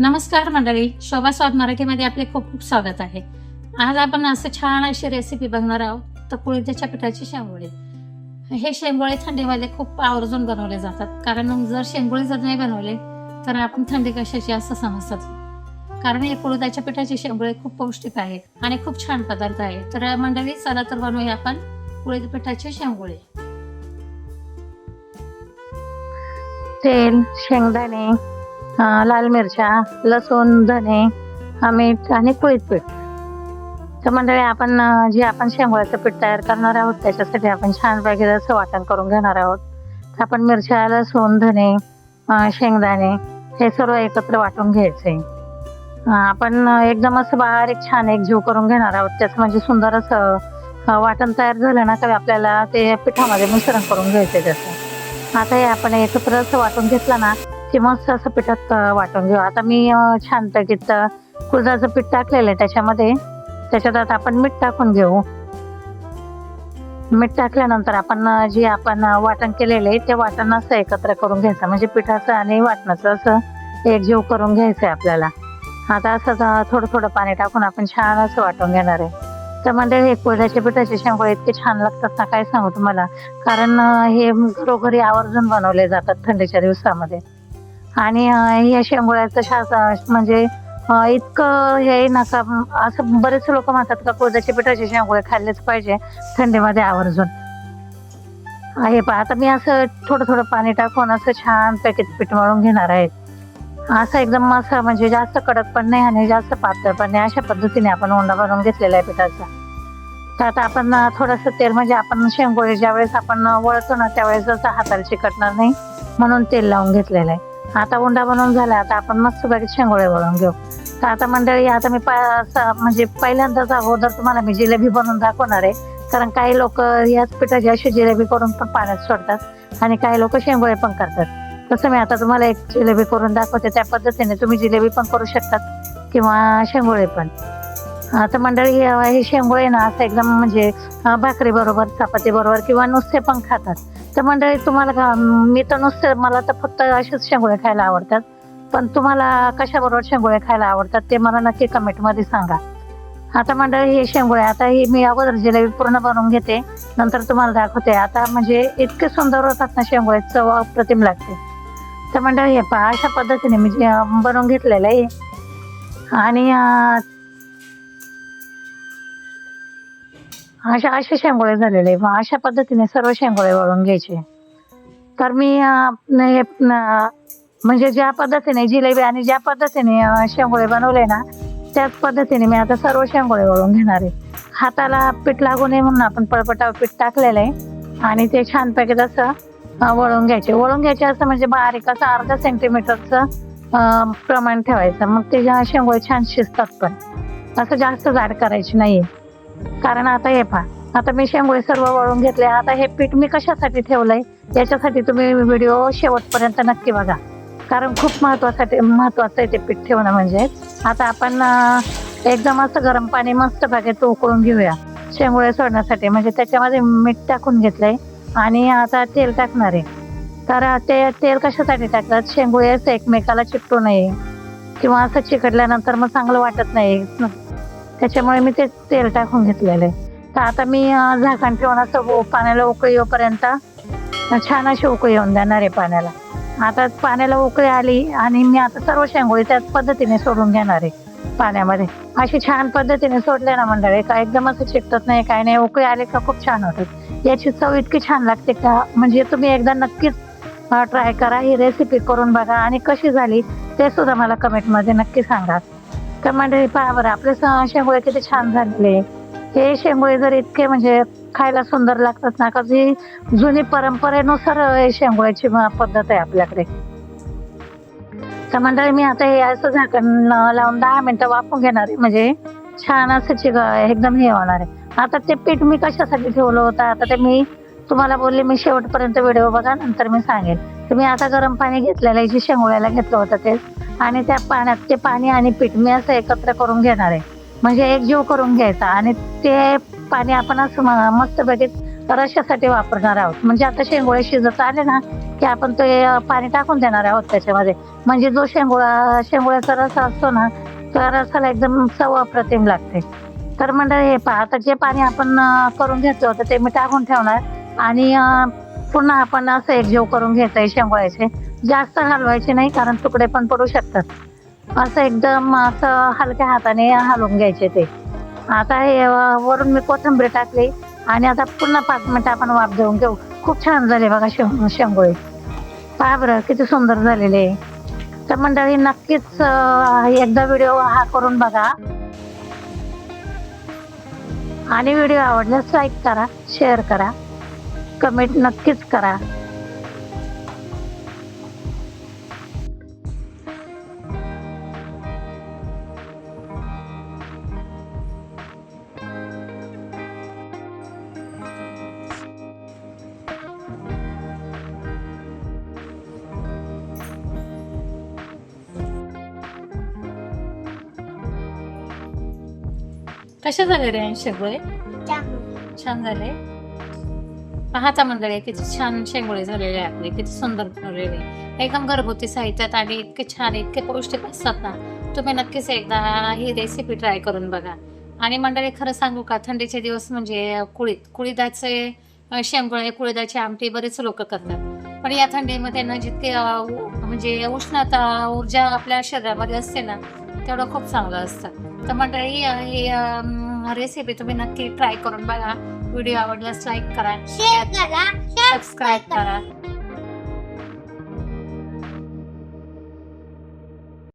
नमस्कार मंडळी शोभा स्वाद मराठीमध्ये आपले खूप खूप स्वागत आहे. आज आपण असं छान अशी रेसिपी बघणार आहोत तर कुळीच्या पिठाची शेंगोळे. हे शेंगोळे थंडीमध्ये खूप आवर्जून बनवले जातात. कारण जर शेंगोळे जर नाही बनवले तर आपण थंडी कशाची असं समजतात. कारण हे कुळदाच्या पिठाचे शेंगोळे खूप पौष्टिक आहेत आणि खूप छान पदार्थ आहे. तर मंडळी चला तर बनवूया आपण कुळीद पिठाचे शेंगोळे. तेल शेंगदाणे लाल मिरच्या लसूण धने मीठ आणि कुळीत पीठ. तर मंडळी आपण जे आपण शेंगोळ्याचं पीठ तयार करणार आहोत त्याच्यासाठी आपण छान वगैरे असं वाटण करून घेणार आहोत तर आपण मिरच्या लसूण धने शेंगदाणे हे सर्व एकत्र वाटून घ्यायचे. आपण एकदम असं बारीक छान एक जीव करून घेणार आहोत. त्याचं म्हणजे सुंदर असं वाटण तयार झालं ना तर आपल्याला ते पिठामध्ये मिश्रण करून घ्यायचं त्याचं. आता हे आपण एकत्र असं वाटून घेतलं ना की मस्त असं पिठात वाटून घेऊ. आता मी छान पैकीत अं, कुळदाचं पीठ टाकलेलं आहे त्याच्यामध्ये. त्याच्यात आता आपण मीठ टाकून घेऊ. मीठ टाकल्यानंतर आपण जे आपण वाटण केलेलं आहे ते वाटण असं एकत्र करून घ्यायचं. म्हणजे पिठाचं आणि वाटणाचं असं एकजीव करून घ्यायचं आहे आपल्याला. आता असं थोडं थोडं पाणी टाकून आपण छान असं वाटून घेणार आहे. तर म्हणजे हे कुळदाच्या पिठाचे शेंगोळे इतके छान लागतात ना काय सांगू तुम्हाला? कारण हे घरोघरी आवर्जून बनवले जातात थंडीच्या दिवसामध्ये. आणि या शेंगोळ्याचं शास म्हणजे इतकं हे नका असं बरेच लोक म्हणतात का कोळद्याच्या पिठाचे शेंगोळे खाल्लेच पाहिजे थंडीमध्ये आवर्जून. हे पहा आता मी असं थोडं थोडं पाणी टाकून असं छान पॅकेट पीठ मळून घेणार आहे. असं एकदम असं म्हणजे जास्त कडक पण नाही आणि जास्त पातळ पण नाही. अशा पद्धतीने आपण ओंडा बनवून घेतलेला आहे पिठाचा. तर आता आपण थोडंसं तेल म्हणजे आपण शेंगोळे ज्यावेळेस आपण वळतो ना त्यावेळेस जसं हाताला चिकटणार नाही म्हणून तेल लावून घेतलेलं आहे. आता उंडा बनवून झाला आता आपण मस्त पैकी शेंगोळे वळून घेऊ. तर आता मंडळी आता मी पा- म्हणजे पहिल्यांदाच अगोदर तुम्हाला मी जिलेबी बनवून दाखवणार आहे. कारण काही लोक याच पिठाची अशी जिलेबी करून पण पाण्यात सोडतात आणि काही लोक शेंगोळे पण करतात. तसं मी आता तुम्हाला एक जिलेबी करून दाखवते. त्या पद्धतीने तुम्ही जिलेबी पण करू शकतात किंवा शेंगोळे पण. आता मंडळी हे शेंगोळे ना असं एकदम म्हणजे भाकरी बरोबर चपाती बरोबर किंवा नुसते पण खातात. तर मंडळी तुम्हाला मी तर नुसते मला तर फक्त असेच शेंगोळे खायला आवडतात. पण तुम्हाला कशाबरोबर शेंगोळे खायला आवडतात ते मला नक्की कमेंटमध्ये सांगा. आता मंडळी हे शेंगोळे आता ही मी अगोदर जिलेबी पूर्ण बनवून घेते. नंतर तुम्हाला दाखवते. आता म्हणजे इतके सुंदर होतात ना शेंगोळे चव अप्रतिम लागते. तर मंडळी हे पहा अशा पद्धतीने मी बनवून घेतलेलं आहे. आणि अशा असे शेंगोळे झालेले मग अशा पद्धतीने सर्व शेंगोळे वळून घ्यायचे. तर मी हे, म्हणजे ज्या पद्धतीने जिलेबी आणि ज्या पद्धतीने शेंगोळे बनवले ना त्याच पद्धतीने मी आता सर्व शेंगोळे वळून घेणार आहे. हाताला पीठ लागू नये म्हणून आपण पळपटावर पीठ टाकलेलं आहे. आणि ते छानपैकी असं वळून घ्यायचे. वळून घ्यायचे असं म्हणजे बारीक असं अर्धा सेंटीमीटरचं प्रमाण ठेवायचं. मग ते शेंगोळे छान शिजतात पण. असं जास्त जाड करायची नाही कारण आता हे पहा आता मी शेंगोळे सर्व वळून घेतले. आता हे पीठ मी कशासाठी ठेवलंय याच्यासाठी तुम्ही व्हिडिओ शेवटपर्यंत नक्की बघा. कारण खूप महत्वासाठी महत्वाचं आहे ते पीठ ठेवणं म्हणजे. आता आपण एकदम असं गरम पाणी मस्त बागेत उकळून घेऊया. शेंगोळे सोडण्यासाठी. म्हणजे त्याच्यामध्ये मीठ टाकून घेतलंय. आणि आता तेल टाकणार आहे. तर ते तेल कशासाठी टाकतात? शेंगोळे असं एकमेकाला चिकटू नये. किंवा असं चिकटल्यानंतर मग चांगलं वाटत नाही. त्याच्यामुळे मी ते तेल टाकून घेतलेलं आहे. तर आता मी झाकण ठेवून असं पाण्याला उकळी येऊपर्यंत छान अशी उकळी येऊन देणार आहे पाण्याला. आता पाण्याला उकळी आली आणि मी आता सर्व शेंगोळी त्याच पद्धतीने सोडून घेणार आहे. पाण्यामध्ये. अशी छान पद्धतीने सोडले ना मंडळी का एकदम असं चिकटत नाही काय नाही उकळी आले का खूप छान होतात याची चव इतकी छान लागते का म्हणजे तुम्ही एकदा नक्कीच ट्राय करा ही रेसिपी करून बघा आणि कशी झाली ते सुद्धा मला कमेंटमध्ये नक्की सांगा. तर मंडळी पहा बरं आपले शेंगोळे किती छान झालेले हे शेंगोळे जर इतके म्हणजे खायला सुंदर लागतात ना का जी जुनी परंपरेनुसार हे शेंगोळ्याची पद्धत आहे आपल्याकडे. तर मंडळी मी आता हे असं झाकण लावून दहा मिनिटं वाफून घेणार आहे. म्हणजे छान असं चिग एकदम हे होणार आहे. आता ते पीठ मी कशासाठी ठेवलं होतं? आता ते मी तुम्हाला बोलले मी शेवटपर्यंत व्हिडिओ बघा नंतर मी सांगेन. तुम्ही आता गरम पाणी घेतलेलं आहे जे शेंगोळ्याला घेतलं होतं ते आणि त्या पाण्यात ते पाणी आणि पीठ मी असं एकत्र करून घेणार आहे. म्हणजे एक जीव करून घ्यायचा. आणि ते पाणी आपण असं म- मस्त रशासाठी वापरणार आहोत. म्हणजे आता शेंगोळे शिजत आले ना की आपण ते पाणी टाकून देणार आहोत त्याच्यामध्ये. म्हणजे जो शेंगोळा शेंगोळ्याचा रस असतो ना त्या रसाला एकदम चव अप्रतिम लागते. तर मंडळी हे पहा आता जे पाणी आपण करून घेतलं होतं ते मी टाकून ठेवणार. आणि पुन्हा आपण असं एकजीव करून घ्यायचं आहे शेंगोळ्याचे. जास्त हलवायचे नाही कारण तुकडे पण पडू शकतात. असं एकदम असं हलक्या हाताने हलवून घ्यायचे ते. आता हे वरून मी कोथिंबीर टाकली. आणि आता पुन्हा पाच मिनटं आपण वाफ देऊन घेऊ. खूप छान झाले बघा शेंग शेंगोळे. पहा बरं किती सुंदर झालेले. तर मंडळी नक्कीच एकदा व्हिडिओ हा करून बघा. आणि व्हिडिओ आवडल्यास लाईक करा शेअर करा. कमेंट नक्कीच करा. कसे झाले रे शेंगोळे? छान झाले. पाहता मंडळी किती छान शेंगोळे झालेले आपले किती सुंदर बनवलेले. एकदम घरगुती साहित्यात आणि इतके छान इतके पौष्टिक असतात ना तुम्ही नक्कीच एकदा ही रेसिपी ट्राय करून बघा. आणि मंडळी खरं सांगू का थंडीचे दिवस म्हणजे कुळीत कुळीदाचे शेंगोळे कुळीदाची आमटी बरेच लोक करतात. पण या थंडीमध्ये ना जितके म्हणजे उष्णता ऊर्जा आपल्या शरीरामध्ये असते ना तेवढं खूप चांगलं असतं. तर मंडळी ही रेसिपी तुम्ही नक्की ट्राय करून बघा. व्हिडिओ आवडल्यास लाईक करा. शेअर करा सबस्क्राईब करा.